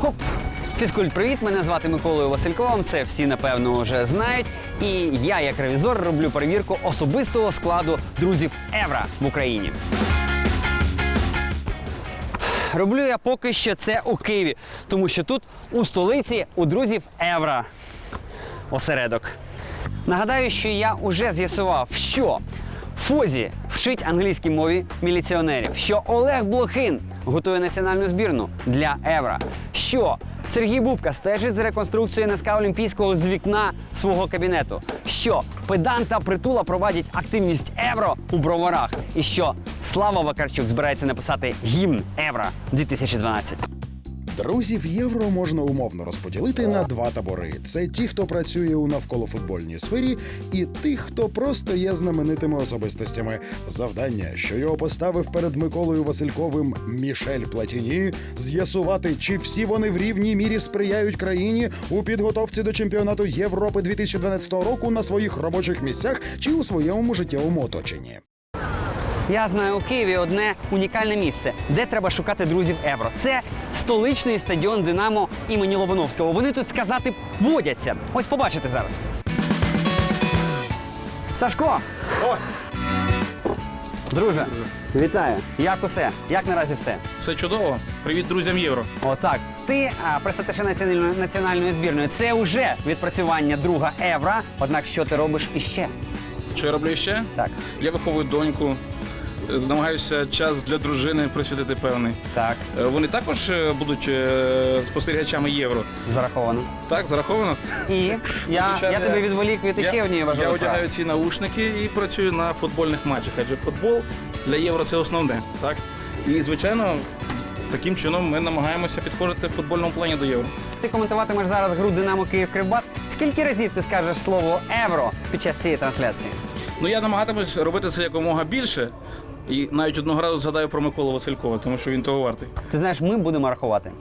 Хоп! Фізкульт, привіт! Мене звати Миколою Васильковим. Це всі напевно вже знають. І я, як ревізор, роблю перевірку особистого складу друзів Евра в Україні. Роблю я поки що це у Києві, тому що тут у столиці у друзів Евра осередок. Нагадаю, що я вже з'ясував, що Фозі вчить англійській мові міліціонерів, що Олег Блохин готує національну збірну для Евра, що? Сергій Бубка стежить за реконструкцією НСК Олімпійського з вікна свого кабінету, що? Педан та притула проводять активність Евро у броварах, і що? Слава Вакарчук збирається написати гімн Евро 2012. Друзів євро можна умовно розподілити на два табори: це ті, хто працює у навколофутбольній сфері, і тих, хто просто є знаменитими особистостями. Завдання, що його поставив перед Миколою Васильковим Мішель Платіні, з'ясувати, чи всі вони в рівній мірі сприяють країні у підготовці до чемпіонату Європи 2012 року на своїх робочих місцях чи у своєму життєвому оточенні. Я знаю у Києві одне унікальне місце, де треба шукати друзів Евро. Це столичний стадіон Динамо імені Лобановського. Вони тут сказати водяться. Ось побачите зараз. Сашко! О! Друже, вітаю. Як усе? Як наразі все? Все чудово. Привіт друзям євро. Отак. Ти пресатише національної, національної збірної. Це вже відпрацювання друга Евро. Однак що ти робиш іще? Що я роблю ще? Так, Я виховую доньку, намагаюся час для дружини присвятити певний. так, Е, Вони також е, будуть е, спостерігачами євро. зараховано. Так, зараховано. І я, Звичайно, я тебе відволік від іще однієї я важливої справи. одягаю ці наушники і працюю на футбольних матчах. Адже футбол для євро це основне. Так? І, звичайно, таким чином ми намагаємося підходити в футбольному плані до євро. Ти коментуватимеш зараз гру Динамо Київ Кривбас. Скільки разів ти скажеш слово евро під час цієї трансляції? Ну я намагатимусь робити це якомога більше. І навіть одного разу згадаю про Миколу Василькова, тому що він того вартий. Ти знаєш, ми будемо рахувати.